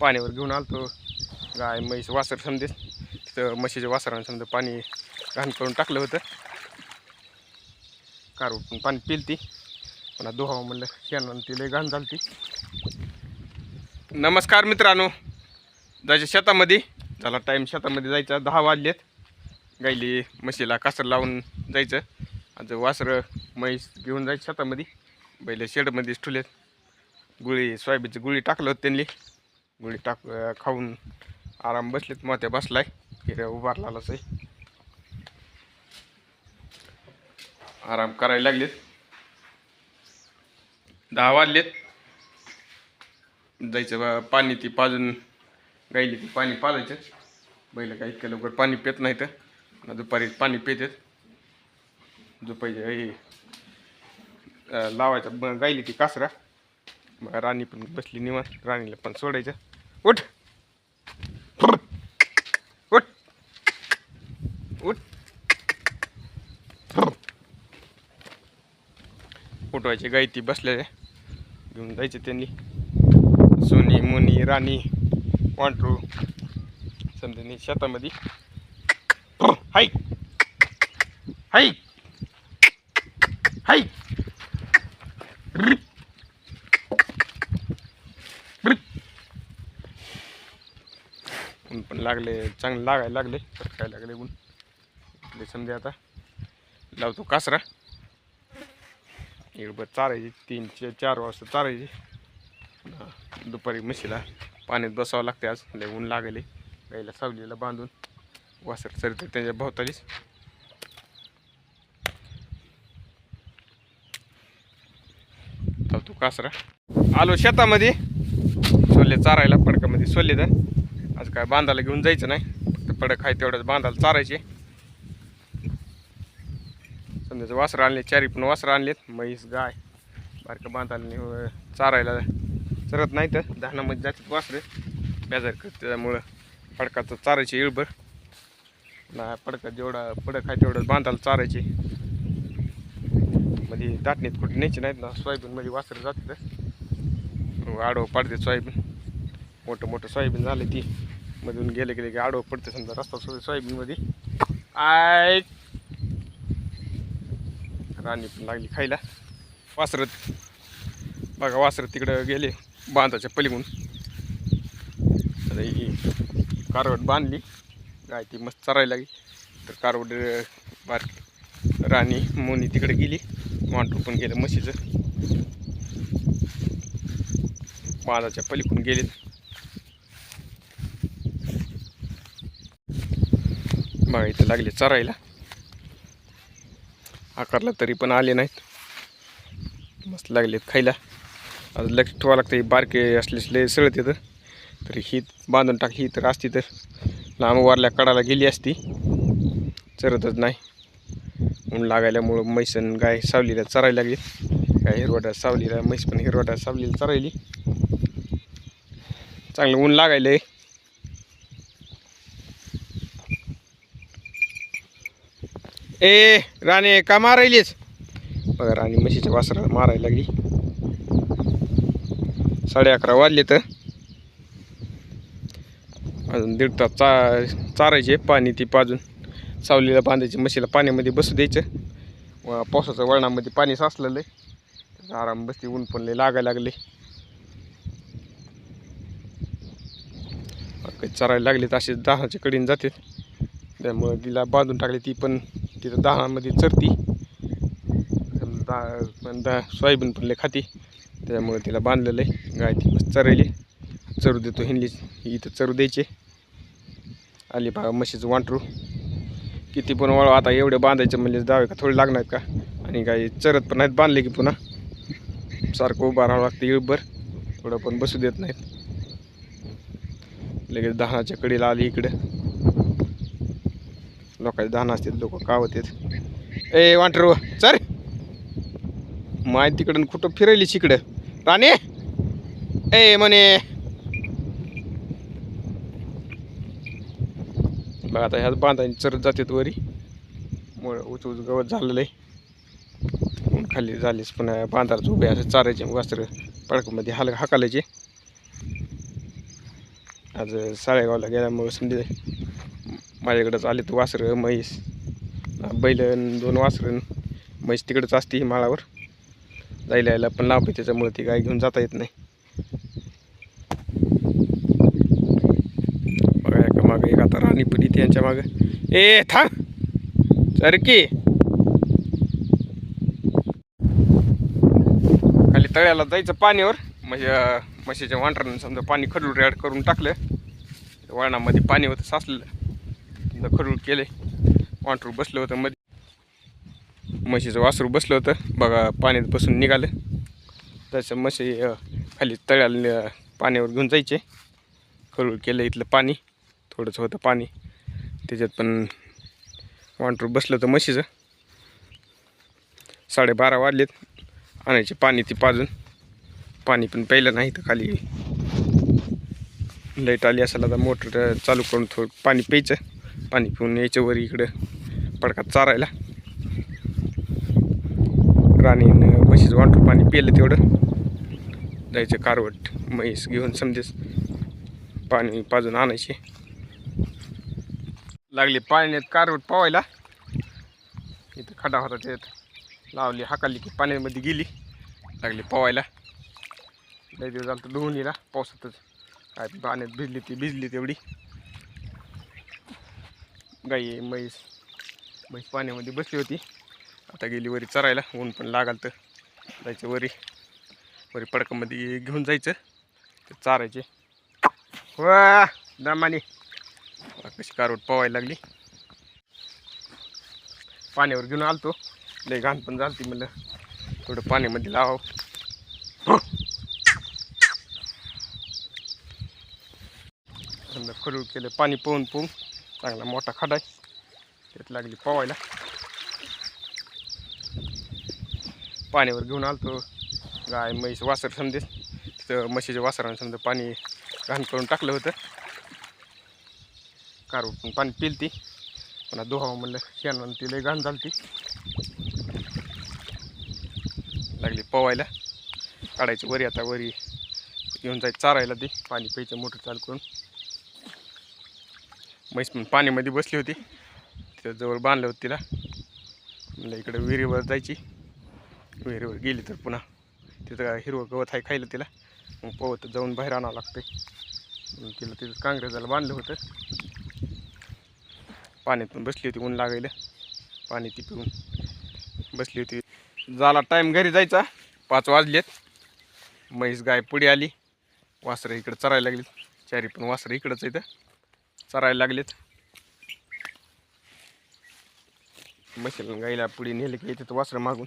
पाण्यावर घेऊन आलतो. गाय म्हैस वासर समजे. तिथं म्हशीच्या वासरानं समजा पाणी घाण करून टाकलं होतं. कार पण पाणी पिलती. पण दोहावं म्हणलं शेणानं ती लय घाण झालती. नमस्कार मित्रांनो. जायचं शेतामध्ये झाला टाईम शेतामध्ये जायचा दहा वाजलेत. गायली म्हशीला कासर लावून जायचं. आज वासरं म्हैस घेऊन जायचं शेतामध्ये. बैल शेडमध्येच ठुलेत गुळी सोयाबीनची गुळी टाकलं होतं त्यांनी. गोळी टाक खाऊन आराम बसलेत. मोत्या बसलाय. हिऱ्या उभारलाच आहे. आराम करायला लागलेत. दहा वाजलेत. जायचं बा पाणी ती पाजून गायली ती पाणी पाजायचं. बैल काय इतक्या लवकर पाणी पित नाही तर दुपारी पाणी पितात. दुपारी हे लावायचं. ब- गायली ती कासरा. मग राणी पण बसली निवांत. राणीला पण सोडायचं. उठ. उठ. उठ. उठवायचे गाय ती बसलेल्या घेऊन जायचे त्यांनी. सोनी मुनी राणी वांटरू समजा शेतामध्ये. हाय. हाय. हाय. ऊन पण लागले चांगले लागायला लागले तर काय लागले ऊन. इकडे समजा आता. लावतो कासरा. इकडे चारायची तीन ते चार वाजता चारायची. दुपारी म्हशीला पाण्यात बसावं लागते आज लय ऊन लागले. गाईला सावलीला बांधून वासर चरते त्यांच्या भोवतालीच लावतो कासरा. आलो शेतामध्ये. सोले चारायला पडकामध्ये सोले तर आज काय बांधायला घेऊन जायचं नाही. फक्त पडक आहे तेवढंच बांधायला चारायचे. समजायचं वासरं आणले चारी पण वासरं आणलेत. म्हैस गाय बारकं बांधायला चारायला चरत नाही तर धानामध्ये जातात वासरे. बेजार करत त्यामुळं पडकाचं चारायचे इळभर ना पडका जेवढा पडक आहे तेवढं बांधायला चारायचे. मध्ये दाटणीत कुठे न्यायचे नाहीत ना. सोयाबीनमध्ये वासरं जातात. आडवं पाडते सोयाबीन. मोठं मोठं सोयाबीन झालं ती. मधून गेले गेले की आडवं पडते समजा रस्ता सोय सोयाबीनमध्ये. आय. राणी पण लागली खायला. वासरत. बघा वासरत तिकडं गेले बांधाच्या पलीकडून. आता कारवट बांधली. गाय ती मस्त चरायला लागली. तर कारवट बार राणी मोनी तिकडे गेली. वांटू पण गेलं म्हशीचं. बांधाच्या पलीकडून गेले. बघा इथं लागले चरायला. आकारला तरी पण आले नाहीत. मस्त लागलेत खायला. आज लक्ष ठेवावं लागतं हे बारके असले असले सळत येतं. तरी ही बांधून टाकली तर असती तर. लांब वारल्या कडाला गेली असती. चरतच नाही. ऊन लागायल्यामुळं म्हैसन गाय सावलीला चरायला लागली गाय हिरवटा सावलीला म्हैस पण हिरवटा सावलीला चरायली. चांगलं ऊन लागायलंय. ए राणे का मारायलीच बघा राणी म्हशीच्या वासराला मारायला लागली. साडे अकरा वाजले तर अजून दीड तास चा चारायचे पाणी ती पाजून. सावलीला बांधायची म्हशीला पाण्यामध्ये बसू द्यायचं. पावसाचं पावसाच्या वळणामध्ये पाणी साचलेलं आहे. आराम बसते ऊन पण लय लागायला लागले. चरायला लागले तर असे दहाच्या कडीने जाते त्यामुळं तिला बांधून टाकली ती पण तिथं दहामध्ये चरती. दा पण सोयाबीन पण लय खाती. त्याच्यामुळे तिला बांधलेलं आहे. गाय ती मस्त चरायली. चरू देतो हिंडली. इथं चरू द्यायचे. आली बा म्हशीचं वांटरू. किती पण वळ आता एवढे बांधायचे म्हणजे दावे का थोडे लागणार का? आणि गाय चरत पण नाहीत बांधले की पुन्हा. सारखं उभा राहावं लागतं इळभर थोडं पण बसू देत नाहीत. लगेच दहाच्या कडेला आली इकडं. लोकांचे धान असतात लोक कावत ए वांटर सर माय तिकडं कुठं फिरायली इकडं राणे? ए म्हणे. बघा आता ह्याच बांधायची चरत जातात वरी. मुळ उच उच गवत झालेलं आहे खाली झालीच पण बांधार झोपे असं चारायचे वस्त्र पडकमध्ये हाल हाकालायचे. आज साळेगावला गेल्यामुळे समजे माझ्याकडंच आले तर वासरं म्हैस. बैल दोन वासरं म्हैस तिकडंच असते माळावर. जायला यायला पण लांब आहे त्याच्यामुळे ती गाय घेऊन जाता येत नाही. बघा एका मागं एक आता राणी पण इथे यांच्या मागं. ए था सरकी खाली तळ्याला जायचं पाणीवर म्हणजे म्हशीच्या वांटरानं समजा पाणी खडूळ रॅड करून टाकलं. वळणामध्ये पाणी होतं साचलेलं. समजा खडूळ केले वांटरू बसलं होतं मध्ये म्हशीचं वासरू बसलं होतं. बघा पाण्यात बसून निघालं. तसं म्हशी खाली तळ्याला पाण्यावर घेऊन जायचे. खडूळ केलं इथलं पाणी. थोडंसं होतं पाणी. त्याच्यात पण वांटरू बसलं होतं म्हशीचं. साडेबारा वाजलेत. आणायचे पाणी ती पाजून. पाणी पण प्यायलं नाही तर खाली. लाइट आली असेल आता मोटर चालू करून थोडं पाणी प्यायचं. पाणी पिऊन यायचं वर इकडं पडकात चारायला. राणीनं म्हशीचं वाटून पाणी पिलं तेवढं. जायचं कारवट म्हैस घेऊन समजेच पाणी पाजून आणायचे. लागले पाण्यात कारवट पवायला. इथं खड्डा होता त्यात. लावली हाकाली की पाण्यामध्ये गेली. लागली पवायला. लय दिवस झालं तर धुवून पावसातच. काय पाण्यात भिजली ती भिजली तेवढी. गाई म्हैस. म्हैस पाण्यामध्ये बसली होती. आता गेली वरी चरायला. ऊन पण लागाल तर जायचं वरी. वरी पडकामध्ये घेऊन जायचं. ते चारायचे. वा! दमाने. कशी कारवट पवायला लागली. पाण्यावर घेऊन आलतो. लय घाण पण झालती म्हणलं. थोडं पाण्यामध्ये लावावं. समजा खडूळ केलं. पाणी पोहून पोहून चांगला मोठा खडाय त्यात लागली पवायला पाण्यावर घेऊन आलतो. गाय म्हैस वासर समजेस तिथं म्हशीच्या वासरानं समजा पाणी घाण करून टाकलं होतं. कार पण पाणी पिलती. पुन्हा दोहावं म्हणलं शेणानं ती लई घाण झालती. लागली पवायला काढायची वरी आता वरी येऊन जायचं चारायला ती. पाणी प्यायचं मोटर चालू करून. म्हैस पण पाण्यामध्ये बसली होती. तिथं जवळ बांधलं होतं तिला. म्हणलं इकडं विहिरीवर जायची. विहिरीवर गेली तर पुन्हा. तिथं काय हिरवं गवत आहे खायला तिला. मग पोहत जाऊन बाहेर आणावं लागते मग तिला तिथं काँग्रेसाला बांधलं होतं. पाण्यात पण बसली होती ऊन लागायला. पाणी ती पिऊन बसली होती. झाला टाईम घरी जायचा. पाच वाजलेत. म्हैस गाय पुढे आली. वासरं इकडं चरायला लागली. चारी पण वासरं इकडंच इथं चरायला लागलेत. म्हशीला गाईला पुढे नेले की येते वासरं मागून.